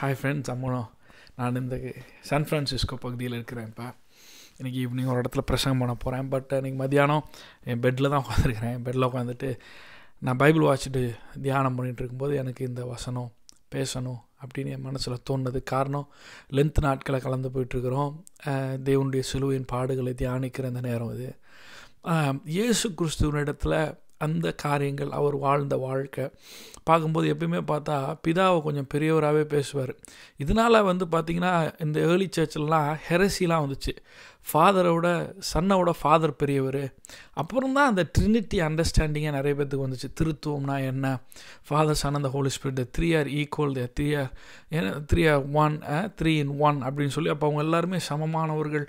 Hi friends அம்மனோ நான் இந்த San Francisco பகுதியில் இருக்கிறேன் இப்போ இன்றைக்கி ஈவினிங் ஒரு இடத்துல பிரசங்கம் பண்ண போகிறேன் பட் இன்றைக்கி மத்தியானம் என் பெட்டில் தான் உட்காந்துருக்கிறேன் என் பெட்டில் உட்காந்துட்டு நான் பைபிள் வாட்சிட்டு தியானம் பண்ணிகிட்டு இருக்கும்போது எனக்கு இந்த வசனம் பேசணும் அப்படின்னு என் மனசில் தோணுது காரணம் லென்த் நாட்களை கலந்து போயிட்டுருக்குறோம். தேவனுடைய சிலுவையின் பாடுகளை தியானிக்கிற அந்த நேரம் இது. இயேசு கிறிஸ்துவனிடத்தில் அந்த காரியங்கள் அவர் வாழ்ந்த வாழ்க்கை. பார்க்கும்போது எப்பயுமே பார்த்தா பிதாவை கொஞ்சம் பெரியவராகவே பேசுவார். இதனால் வந்து பார்த்திங்கன்னா இந்த ஏர்லி சர்ச்சிலலாம் ஹெரசிலாம் வந்துச்சு. ஃபாதரோட சன்னோட ஃபாதர் பெரியவர். அப்புறம் தான் அந்த ட்ரினிட்டி அண்டர்ஸ்டாண்டிங்காக நிறைய பேர்த்துக்கு வந்துச்சு. திருத்துவம்னா என்ன? ஃபாதர் சன் அந்த holy spirit three are equal the three are three are one three in one அப்படின்னு சொல்லி அப்போ அவங்க எல்லாருமே சமமானவர்கள்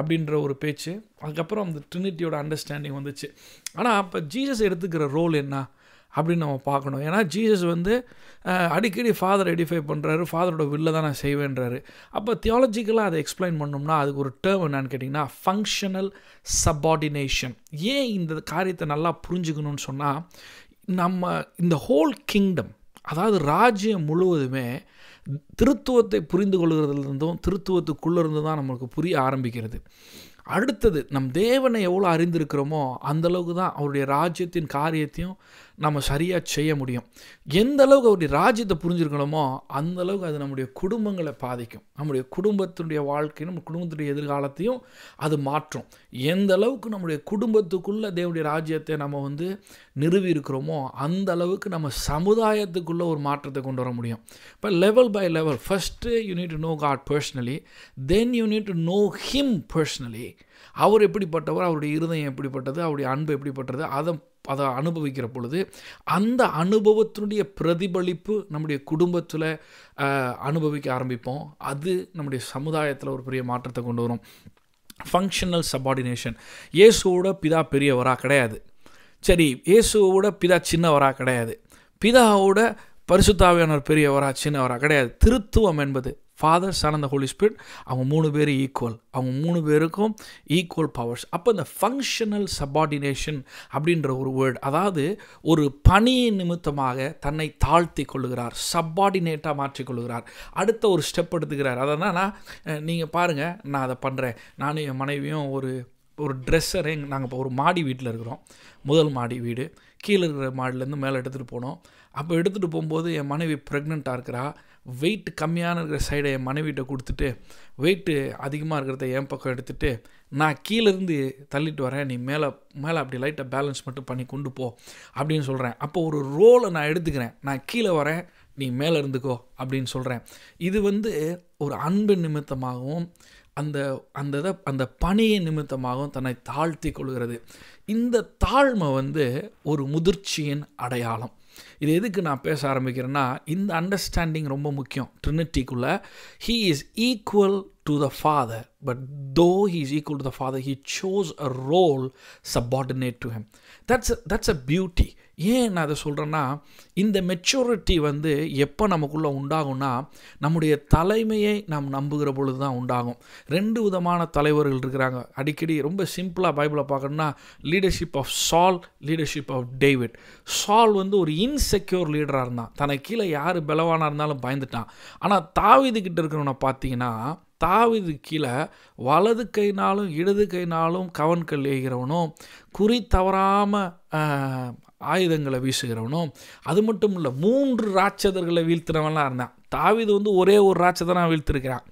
அப்படின்ற ஒரு பேச்சு. அதுக்கப்புறம் அந்த ட்ரினிட்டியோட அண்டர்ஸ்டாண்டிங் வந்துச்சு. ஆனால் அப்போ ஜீசஸ் எடுத்துக்கிற ரோல் என்ன? அப்படின்னு நம்ம பார்க்கணும். ஏன்னா ஜீசஸ் வந்து அடிக்கடி ஃபாதர் எடிஃபை பண்ணுறாரு ஃபாதரோட வில்ல தான் நான் செய்வேன்றாரு. அப்போ தியாலஜிக்கலாக அதை எக்ஸ்பிளைன் பண்ணோம்னா அதுக்கு ஒரு டேர்ம் என்னன்னு கேட்டிங்கன்னா ஃபங்க்ஷனல் சப்பார்டினேஷன் ஏன் இந்த காரியத்தை நல்லா புரிஞ்சுக்கணும்னு சொன்னால் நம்ம இந்த ஹோல் கிங்டம் அதாவது ராஜ்யம் முழுவதுமே திருத்துவத்தை புரிந்து கொள்கிறதுலேருந்தும் திருத்துவத்துக்குள்ளே இருந்து தான் நம்மளுக்கு புரிய ஆரம்பிக்கிறது. அடுத்தது நம் தேவனை எவ்வளோ அறிந்திருக்கிறோமோ அந்தளவுக்கு தான் அவருடைய ராஜ்யத்தின் காரியத்தையும் நம்ம சரியாக செய்ய முடியும். எந்த அளவுக்கு அவருடைய ராஜ்யத்தை புரிஞ்சுருக்கணுமோ அந்த அளவுக்கு அது நம்முடைய குடும்பங்களை பாதிக்கும். நம்முடைய குடும்பத்தினுடைய வாழ்க்கையும் நம்ம குடும்பத்துடைய எதிர்காலத்தையும் அது மாற்றும். எந்த அளவுக்கு நம்முடைய குடும்பத்துக்குள்ளே தேவனுடைய ராஜ்யத்தை நம்ம வந்து நிறுவி இருக்கிறோமோ அந்த அளவுக்கு நம்ம சமுதாயத்துக்குள்ளே ஒரு மாற்றத்தை கொண்டு வர முடியும். இப்போ level by level first you need to know God personally then you need to know him personally அவர் எப்படிப்பட்டவர்? அவருடைய இருதயம் எப்படிப்பட்டது? அவருடைய அன்பு எப்படிப்பட்டது? அதை அதை அனுபவிக்கிற பொழுது அந்த அனுபவத்தினுடைய பிரதிபலிப்பு நம்முடைய குடும்பத்தில் அனுபவிக்க ஆரம்பிப்போம். அது நம்முடைய சமுதாயத்தில் ஒரு பெரிய மாற்றத்தை கொண்டு வரும். ஃபங்க்ஷனல் சபார்டினேஷன் இயேசுவோட பிதா பெரியவராக கிடையாது. சரி இயேசுவோட பிதா சின்னவராக கிடையாது. பிதாவோட பரிசுத்தாவியானவர் பெரியவரா சின்னவரா கிடையாது. திருத்துவம் என்பது ஃபாதர் சன் அந்த ஹோலி ஸ்பிரிட் அவங்க மூணு பேர் ஈக்குவல் அவங்க மூணு பேருக்கும் ஈக்குவல் பவர்ஸ் அப்போ இந்த ஃபங்க்ஷனல் சபார்டினேஷன் அப்படின்ற ஒரு வேர்டு அதாவது ஒரு பணியின் நிமித்தமாக தன்னை தாழ்த்தி கொள்ளுகிறார் சப்பார்டினேட்டாக மாற்றிக்கொள்கிறார் அடுத்த ஒரு ஸ்டெப் எடுத்துக்கிறார். அதனால் நீங்கள் பாருங்கள் நான் அதை பண்ணுறேன் நானும் என் மனைவியும் ஒரு ஒரு ட்ரெஸ்ஸரை நாங்கள் இப்போ ஒரு மாடி வீட்டில் இருக்கிறோம். முதல் மாடி வீடு. கீழே இருக்கிற மாடிலேருந்து மேலே எடுத்துகிட்டு போனோம். அப்போ எடுத்துகிட்டு போகும்போது என் மனைவி ப்ரெக்னெண்ட்டாக இருக்கிறா. வெயிட் கம்மியான இருக்கிற சைடை என் மனைவிட்ட கொடுத்துட்டு வெயிட்டு அதிகமாக இருக்கிறத என் பக்கம் எடுத்துகிட்டு நான் கீழேருந்து தள்ளிட்டு வரேன். நீ மேலே மேலே அப்படி லைட்டாக பேலன்ஸ் மட்டும் பண்ணி கொண்டு போ அப்படின்னு சொல்கிறேன் அப்போ ஒரு ரோலை நான் எடுத்துக்கிறேன். நான் கீழே வரேன். நீ மேலே இருந்துக்கோ அப்படின்னு சொல்கிறேன் இது வந்து ஒரு அன்பு நிமித்தமாகவும் அந்த அந்த இதை அந்த பணியை நிமித்தமாகவும் தன்னை தாழ்த்தி கொள்கிறது. இந்த தாழ்மை வந்து ஒரு முதிர்ச்சியின் அடையாளம். இது எதுக்கு நான் பேச ஆரம்பிக்கிறேன்னா இந்த அண்டர்ஸ்டாண்டிங் ரொம்ப முக்கியம். ட்ரினிட்டிக்குள்ளே he is equal to the father but though he equal to the father he chose a role subordinate to him that's that's a beauty ஏன் நான் அதை சொல்கிறேன்னா இந்த மெச்சூரிட்டி வந்து எப்போ நமக்குள்ளே உண்டாகும்னா நம்முடைய தலைமையை நாம் நம்புகிற பொழுது தான் உண்டாகும். ரெண்டு விதமான தலைவர்கள் இருக்கிறாங்க. அடிக்கடி ரொம்ப சிம்பிளாக பைபிளை பார்க்கணுன்னா leadership of Saul leadership of David Saul வந்து ஒரு இன்செக்யூர் லீடராக இருந்தான். தனக்கு கீழே யார் பலவானாக இருந்தாலும் பயந்துட்டான். ஆனால் தாவிதுக்கிட்ட இருக்கிறவனை பார்த்தீங்கன்னா தாவிது கீழே வலது கைனாலும் இடது கைனாலும் கவன்கள் ஏகிறவனும் குறி தவறாமல் ஆயுதங்களை வீசுகிறவனும் அது மட்டும் இல்லை மூன்று ராட்சதர்களை வீழ்த்தினவன்லாம் இருந்தான். தாவிது வந்து ஒரே ஒரு ராட்சதனாக வீழ்த்திருக்கிறான்.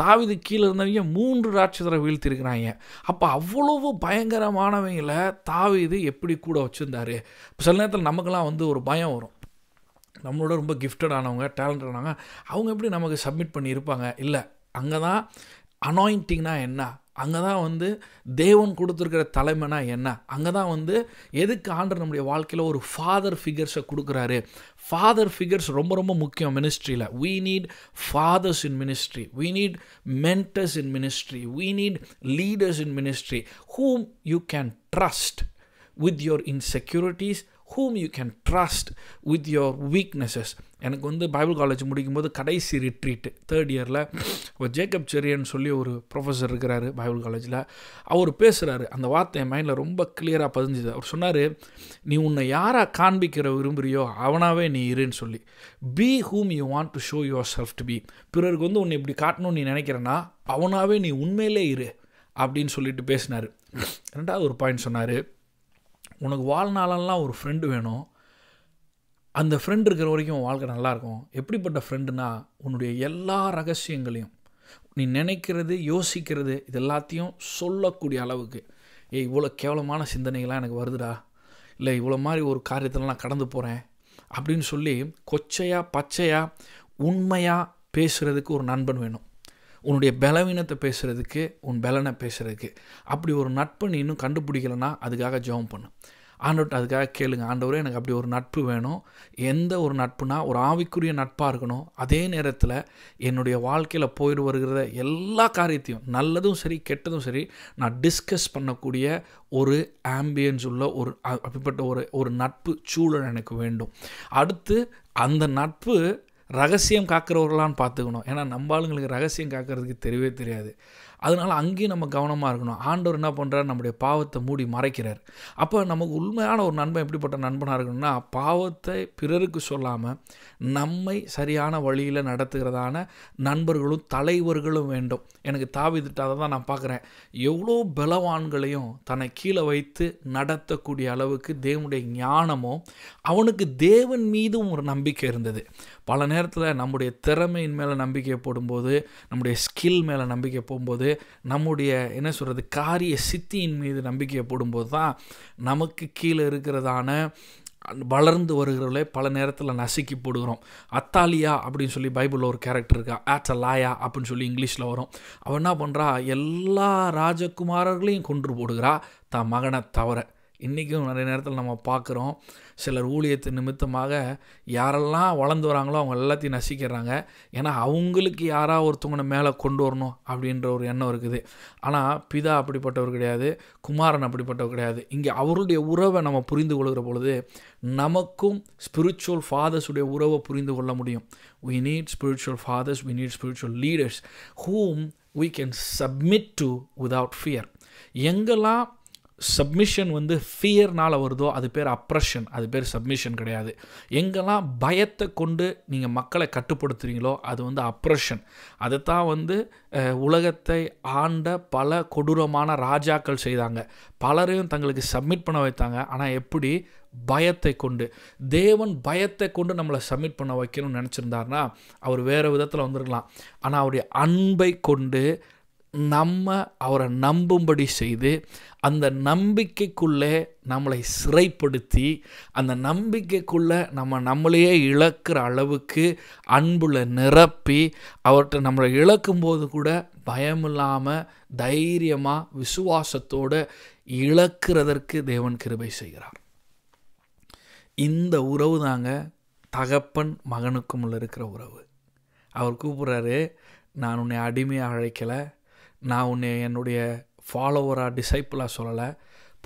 தாவிது கீழே இருந்தவங்க மூன்று ராட்சதரை வீழ்த்திருக்கிறாங்க. அப்போ அவ்வளவு பயங்கரமானவங்களை தாவிது எப்படி கூட வச்சுருந்தாரு? இப்போ சில நேரத்தில் நமக்கெல்லாம் வந்து ஒரு பயம் வரும். நம்மளோட ரொம்ப கிஃப்டடானவங்க டேலண்டடானவங்க அவங்க எப்படி நமக்கு சப்மிட் பண்ணி இருப்பாங்க இல்லை அங்கே தான் அனாயிண்டிங்னா என்ன? அங்கே தான் வந்து தேவன் கொடுத்துருக்கிற தலைமைனா என்ன? அங்கே தான் வந்து எதுக்கு ஆண்டர் நம்முடைய வாழ்க்கையில் ஒரு ஃபாதர் ஃபிகர்ஸை கொடுக்குறாரு? ஃபாதர் ஃபிகர்ஸ் ரொம்ப ரொம்ப முக்கியம் மினிஸ்ட்ரியில் we need fathers in ministry we need mentors in ministry we need leaders in ministry whom you can trust with your insecurities whom you can trust with your weaknesses எனக்கு வந்து Bible college முடிக்கும்போது கடைசி retreat third இயரில் ஒரு Jacob செரியன்னு சொல்லி ஒரு professor இருக்கிறாரு Bible காலேஜில். அவர் பேசுகிறாரு அந்த வார்த்தை என் மைண்டில் ரொம்ப கிளியராக பதிஞ்சுது. அவர் சொன்னார் நீ உன்னை யாராக காண்பிக்கிற விரும்புகிறியோ அவனாகவே நீ இருன்னு சொல்லி. Be whom you want to show yourself to be பிறருக்கு வந்து உன்னை இப்படி காட்டணும்னு நீ நினைக்கிறேன்னா அவனாகவே நீ உண்மையிலே இரு அப்படின்னு சொல்லிட்டு பேசினார். ரெண்டாவது ஒரு பாயிண்ட் சொன்னார் உனக்கு வாழ்நாளெல்லாம் ஒரு ஃப்ரெண்டு வேணும். அந்த ஃப்ரெண்ட் இருக்கிற வரைக்கும் உன் வாழ்க்கை நல்லாயிருக்கும். எப்படிப்பட்ட ஃப்ரெண்டுனா உன்னுடைய எல்லா ரகசியங்களையும் நீ நினைக்கிறது யோசிக்கிறது இது எல்லாத்தையும் சொல்லக்கூடிய அளவுக்கு. ஏய் இவ்வளோ கேவலமான சிந்தனைகள்லாம் எனக்கு வருதுடா. இல்லை இவ்வளோ மாதிரி ஒரு காரியத்தில் நான் கடந்து போகிறேன் அப்படின்னு சொல்லி கொச்சையாக பச்சையாக உண்மையாக பேசுகிறதுக்கு ஒரு நண்பன் வேணும். உன்னுடைய பலவீனத்தை பேசுகிறதுக்கு உன் பலனை பேசுகிறதுக்கு அப்படி ஒரு நட்பை நீ இன்னும் கண்டுபிடிக்கலன்னா அதுக்காக ஜெபம் பண்ணு. ஆண்டவர்கிட்ட அதுக்காக கேளுங்க. ஆண்டவரே எனக்கு அப்படி ஒரு நட்பு வேணும். எந்த ஒரு நட்புனா ஒரு ஆவிக்குரிய நட்பாக இருக்கணும். அதே நேரத்தில் என்னுடைய வாழ்க்கையில் போயிட்டு வருகிற எல்லா காரியத்தையும் நல்லதும் சரி கெட்டதும் சரி நான் டிஸ்கஸ் பண்ணக்கூடிய ஒரு ஆம்பியன்ஸ் உள்ள ஒரு அப்படிப்பட்ட ஒரு ஒரு நட்பு சூழல் எனக்கு வேண்டும். அடுத்து அந்த நட்பு ரகசியம் காக்கிறவர்களான்னு பார்த்துக்கணும். ஏன்னா நம்ம ஆளுங்களுக்கு ரகசியம் காக்கிறதுக்கு தெரியவே தெரியாது. அதனால் அங்கேயும் நம்ம கவனமாக இருக்கணும். ஆண்டவர் என்ன பண்ணுறாரு நம்முடைய பாவத்தை மூடி மறைக்கிறார். அப்போ நமக்கு உண்மையான ஒரு நண்பன் எப்படிப்பட்ட நண்பனாக இருக்கணும்னா பாவத்தை பிறருக்கு சொல்லாமல் நம்மை சரியான வழியில் நடத்துகிறதான நண்பர்களும் தலைவர்களும் வேண்டும். எனக்கு தாவிதிட்டு அதை தான் நான் பார்க்குறேன். எவ்வளோ பலவான்களையும் தன்னை கீழே வைத்து நடத்தக்கூடிய அளவுக்கு தேவனுடைய ஞானமோ அவனுக்கு தேவன் மீதும் ஒரு நம்பிக்கை இருந்தது. பல நேரத்தில் நம்முடைய திறமையின் மேலே நம்பிக்கை போடும்போது நம்முடைய ஸ்கில் மேலே நம்பிக்கை போகும்போது நம்முடைய என்ன சொல்கிறது காரிய சித்தியின் மீது நம்பிக்கையை போடும்போது தான் நமக்கு கீழே இருக்கிறதான வளர்ந்து வருகிறவர்களே பல நேரத்தில் நசுக்கி போடுகிறோம். அத்தாலியா அப்படின்னு சொல்லி பைபிளில் ஒரு கேரக்டர் இருக்கா? ஆட்ஸ் லாயா அப்படின்னு சொல்லி இங்கிலீஷில் வரும். அவன் என்ன பண்ணுறா எல்லா ராஜகுமாரர்களையும் கொன்று போடுகிறா. தான் மகனை தவிர. இன்றைக்கும் நிறைய நேரத்தில் நம்ம பார்க்குறோம் சிலர் ஊழியத்து நிமித்தமாக யாரெல்லாம் வளர்ந்து வராங்களோ அவங்க எல்லாத்தையும் நசிக்கிறாங்க. ஏன்னா அவங்களுக்கு யாராக ஒருத்தவங்களை மேலே கொண்டு வரணும் அப்படின்ற ஒரு எண்ணம் இருக்குது. ஆனால் பிதா அப்படிப்பட்டவர் கிடையாது குமாரன் அப்படிப்பட்டவர் கிடையாது. இங்கே அவருடைய உறவை நம்ம புரிந்து கொள்கிற பொழுது நமக்கும் ஸ்பிரிச்சுவல் ஃபாதர்ஸுடைய உறவை புரிந்து கொள்ள முடியும். We need spiritual fathers we need spiritual leaders whom we can submit to without fear எங்கெல்லாம் சப்மிஷன் வந்து ஃபியர்னால் வருதோ அது பேர் அப்ரெஷன் அது பேர் சப்மிஷன் கிடையாது. எங்கெல்லாம் பயத்தை கொண்டு நீங்கள் மக்களை கட்டுப்படுத்துறீங்களோ அது வந்து அப்ரெஷன் தான் வந்து உலகத்தை ஆண்ட பல கொடூரமான ராஜாக்கள் செய்தாங்க. பலரையும் தங்களுக்கு சப்மிட் பண்ண வைத்தாங்க. ஆனால் எப்படி? பயத்தை கொண்டு. தேவன் பயத்தை கொண்டு நம்மளை சப்மிட் பண்ண வைக்கணும்னு நினச்சிருந்தாருன்னா அவர் வேறு விதத்தில் வந்திருக்கலாம். ஆனால் அவருடைய அன்பை கொண்டு நம்ம அவரை நம்பும்படி செய்து அந்த நம்பிக்கைக்குள்ளே நம்மளை சிறைப்படுத்தி அந்த நம்பிக்கைக்குள்ளே நம்ம நம்மளையே இழக்கிற அளவுக்கு அன்புல நிரப்பி அவர்கிட்ட நம்மளை இழக்கும்போது கூட பயமில்லாமல் தைரியமாக விசுவாசத்தோடு இழக்கிறதற்கு தேவன் கிருபை செய்கிறார். இந்த உறவு தாங்க தகப்பன் மகனுக்கும் உள்ள இருக்கிற உறவு. அவர் கூப்பிட்றாரு நான் உன்னை அடிமையாக அழைக்கலை. நான் உன்னை என்னுடைய ஃபாலோவராக டிசைப்பிளாக சொல்லலை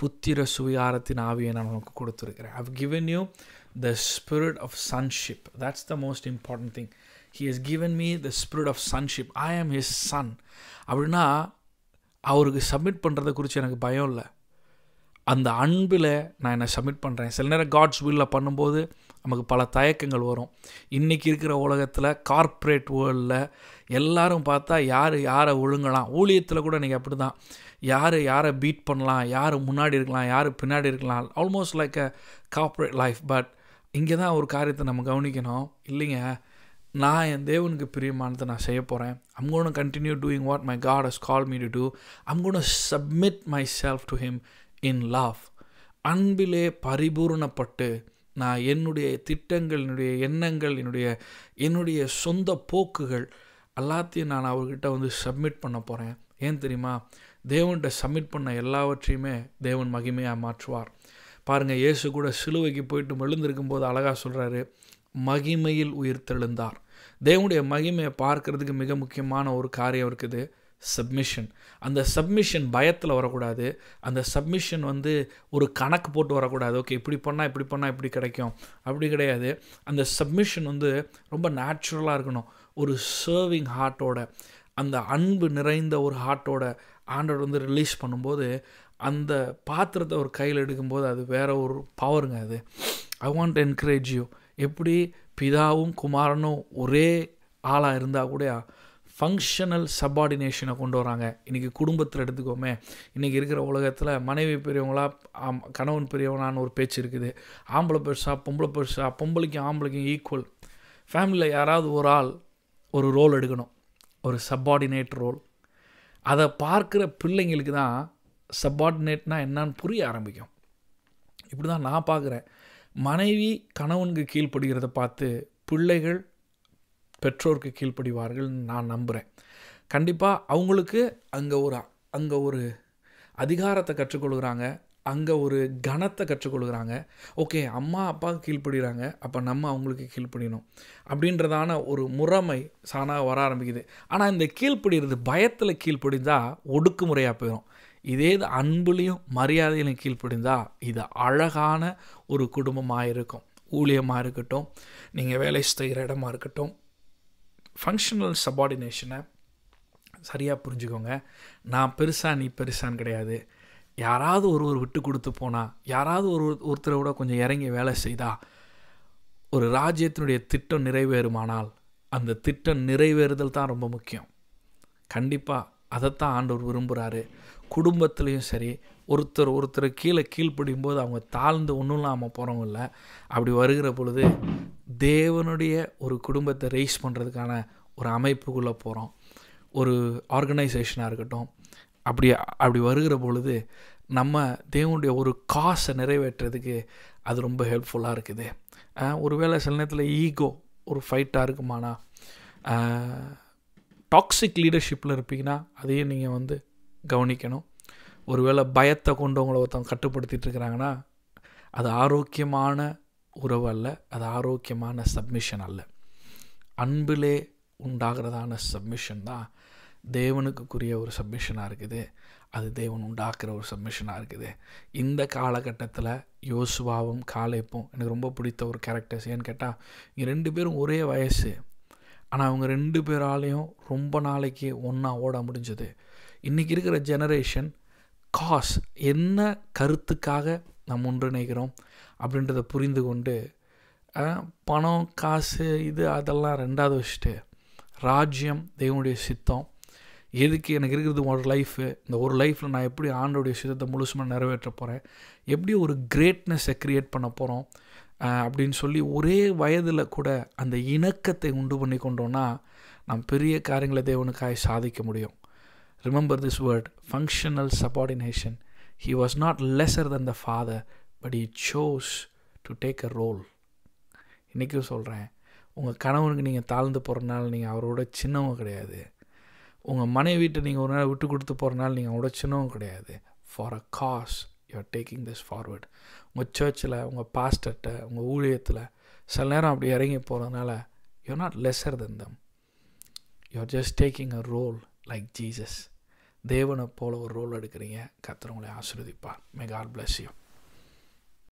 புத்திர சுவிகாரத்தின் ஆவியை நான் உனக்கு கொடுத்துருக்கிறேன். I've given you the spirit of sonship that's the most important thing he has given me the spirit of sonship I am his son அப்படின்னா அவருக்கு சப்மிட் பண்ணுறதை குறித்து எனக்கு பயம் இல்லை. அந்த அன்பில் நான் என்னை சப்மிட் பண்ணுறேன் சில நேரம் காட்ஸ் வில்லில் பண்ணும்போது நமக்கு பல தயக்கங்கள் வரும். இன்றைக்கி இருக்கிற உலகத்தில் கார்ப்பரேட் வேர்ல்டில் எல்லாரும் பார்த்தா யார் யாரை ஒழுங்கலாம்? ஊழியத்தில் கூட நீங்கள் அப்படி தான் யார் யாரை பீட் பண்ணலாம்? யார் முன்னாடி இருக்கலாம்? யார் பின்னாடி இருக்கலாம்? Almost like a corporate life but இங்கே தான் ஒரு காரியத்தை நம்ம கவனிக்கணும். இல்லைங்க. நான் என் தேவனுக்கு பிரியமானதை நான் செய்ய போகிறேன் I'm gonna continue doing what my God has call me to do I'm gonna submit myself to him in love அன்பிலே பரிபூர்ணப்பட்டு நான் என்னுடைய திட்டங்கள் என்னுடைய எண்ணங்கள் என்னுடைய என்னுடைய சொந்த போக்குகள் எல்லாத்தையும் நான் அவர்கிட்ட வந்து சப்மிட் பண்ண போகிறேன் ஏன் தெரியுமா? தேவன்கிட்ட சப்மிட் பண்ண எல்லாவற்றையுமே தேவன் மகிமையாக மாற்றுவார். பாருங்கள் இயேசு கூட சிலுவைக்கு போயிட்டு மெழுந்திருக்கும் போது அழகாக சொல்கிறாரு மகிமையில் உயிர் தெழுந்தார். தேவனுடைய மகிமையை பார்க்கறதுக்கு மிக முக்கியமான ஒரு காரியம் இருக்குது சப்மிஷன் அந்த சப்மிஷன் பயத்தில் வரக்கூடாது. அந்த சப்மிஷன் வந்து ஒரு கணக்கு போட்டு வரக்கூடாது. ஓகே இப்படி பண்ணால் இப்படி பண்ணால் இப்படி கிடைக்கும். அப்படி கிடையாது. அந்த சப்மிஷன் வந்து ரொம்ப நேச்சுரலாக இருக்கணும். ஒரு சர்விங் ஹார்ட்டோட அந்த அன்பு நிறைந்த ஒரு ஹார்ட்டோட ஆண்டோட வந்து ரிலீஸ் பண்ணும்போது அந்த பாத்திரத்தை ஒரு கையில் எடுக்கும்போது அது வேற ஒரு பவருங்க அது. ஐ வாண்ட் என்கரேஜ் யூ எப்படி பிதாவும் குமாரனும் ஒரே ஆளாக இருந்தால் கூட ஃபங்க்ஷனல் சப்பார்டினேஷனை கொண்டு வராங்க. இன்றைக்கி குடும்பத்தில் எடுத்துக்கோமே இன்றைக்கி இருக்கிற உலகத்தில் மனைவி பெரியவங்களா ஆம், கணவன் பெரியவனான்னு ஒரு பேச்சு இருக்குது. ஆம்பளை பெருசா பொம்பளை பெருசா பொம்பளைக்கும் ஆம்பளைக்கும் ஈக்குவல் ஃபேமிலியில் யாராவது ஒரு ஆள் ஒரு ரோல் எடுக்கணும். ஒரு சப்பார்டினேட் ரோல் அதை பார்க்குற பிள்ளைங்களுக்கு தான் சப்பார்டினேட்னா என்னான்னு புரிய ஆரம்பிக்கும். இப்படி தான் நான் பார்க்குறேன். மனைவி கணவனுக்கு கீழ்ப்படுகிறத பார்த்து பிள்ளைகள் பெற்றோருக்கு கீழ்ப்படிவார்கள் நான் நம்புகிறேன் கண்டிப்பாக அவங்களுக்கு அங்கே ஒரு அங்கே ஒரு அதிகாரத்தை கற்றுக்கொள்கிறாங்க அங்கே ஒரு கணத்தை கற்றுக்கொள்கிறாங்க ஓகே அம்மா அப்பாவுக்கு கீழ்ப்படுகிறாங்க அப்போ நம்ம அவங்களுக்கு கீழ்ப்படியணும். அப்படின்றதான ஒரு முறைமை சாணாக வர ஆரம்பிக்குது. ஆனால் இந்த கீழ்ப்படுகிறது பயத்தில் கீழ்ப்படிந்தா ஒடுக்குமுறையாக போயிடும் இதே இது அன்புலேயும் மரியாதையிலையும் கீழ்ப்படிந்தா இது அழகான ஒரு குடும்பமாக இருக்கும். ஊழியமாக இருக்கட்டும் நீங்கள் வேலை செய்கிற இடமா இருக்கட்டும் ஃபங்க்ஷனல் சபார்டினேஷனை சரியாக புரிஞ்சுக்கோங்க. நான் பெருசா நீ பெருசான்னு கிடையாது. யாராவது ஒருவர் விட்டு கொடுத்து போனால் யாராவது ஒரு ஒருத்தரை விட கொஞ்சம் இறங்கி வேலை செய்தால் ஒரு ராஜ்யத்தினுடைய திட்டம் நிறைவேறுமானால் அந்த திட்டம் நிறைவேறுதல் தான் ரொம்ப முக்கியம். கண்டிப்பாக அதைத்தான் ஆண்டவர் விரும்புகிறாரு குடும்பத்துலேயும் சரி ஒருத்தர் ஒருத்தர் கீழே கீழ்ப்படியும் போது அவங்க தாழ்ந்து ஒன்றும் இல்லாமல் போகிறவங்க இல்லை. அப்படி வருகிற பொழுது தேவனுடைய ஒரு குடும்பத்தை ரைஸ் பண்ணுறதுக்கான ஒரு அமைப்புக்குள்ளே போகிறோம் ஒரு ஆர்கனைசேஷனாக இருக்கட்டும் அப்படி அப்படி வருகிற பொழுது நம்ம தேவனுடைய ஒரு காசை நிறைவேற்றுறதுக்கு அது ரொம்ப ஹெல்ப்ஃபுல்லாக இருக்குது. ஒருவேளை சில நேரத்தில் ஈகோ ஒரு ஃபைட்டாக இருக்குமானா டாக்ஸிக் லீடர்ஷிப்பில் இருப்பீங்கன்னா அதையும் நீங்கள் வந்து கவனிக்கணும். ஒருவேளை பயத்தை கொண்டு உங்களை ஒருத்தவங்க கட்டுப்படுத்திட்டு இருக்கிறாங்கன்னா அது ஆரோக்கியமான உறவு அல்ல அது ஆரோக்கியமான சப்மிஷன் அல்ல. அன்பிலே உண்டாகிறதான சப்மிஷன் தான் தேவனுக்குரிய ஒரு சப்மிஷனாக இருக்குது. அது தேவன் உண்டாக்குற ஒரு சப்மிஷனாக இருக்குது. இந்த காலகட்டத்தில் யோசுவாவும் காலேப்பும் எனக்கு ரொம்ப பிடித்த ஒரு கேரக்டர்ஸ் ஏன்னு கேட்டால் இங்கே ரெண்டு பேரும் ஒரே வயசு. ஆனால் அவங்க ரெண்டு பேராலையும் ரொம்ப நாளைக்கு ஒன்றா ஓட முடிஞ்சது. இன்றைக்கி இருக்கிற ஜெனரேஷன் காஸ் என்ன கருத்துக்காக நாம் ஒன்றிணைக்கிறோம் அப்படின்றத புரிந்து கொண்டு பணம் காசு இது அதெல்லாம் ரெண்டாவது வச்சுட்டு ராஜ்யம் தேவனுடைய சித்தம் எதுக்கு எனக்கு இருக்கிறது ஒரு லைஃபு இந்த ஒரு லைஃப்பில் நான் எப்படி ஆண்டோடைய சிதத்தை முழுசுமாக நிறைவேற்ற போகிறேன் எப்படி ஒரு கிரேட்னஸை க்ரியேட் பண்ண போகிறோம் அப்படின்னு சொல்லி ஒரே வயதில் கூட அந்த இணக்கத்தை உண்டு பண்ணி கொண்டோன்னா நாம் பெரிய காரியங்களை தேவனுக்காய் சாதிக்க முடியும். Remember this word functional subordination he was not lesser than the father but he chose to take a role இன்றைக்கும் சொல்கிறேன் உங்கள் கணவனுக்கு நீங்கள் தாழ்ந்து போகிறனால நீங்கள் அவரோட சின்னவங்க கிடையாது. உங்கள் மனைவிட்ட நீங்கள் ஒரு நாள் விட்டு கொடுத்து போகிறனால நீங்கள் அவரோட கிடையாது. For a cause you are taking this forward உங்கள் சர்ச்சில் உங்கள் பாஸ்டர்கிட்ட உங்கள் ஊழியத்தில் சில நேரம் அப்படி இறங்கி போகிறதுனால you're not lesser than them you are just taking a role like Jesus தேவனை போல ஒரு ரோல் எடுக்கிறீங்க. கத்துறவங்களை உங்களை மே காட் பிளஸ் யூ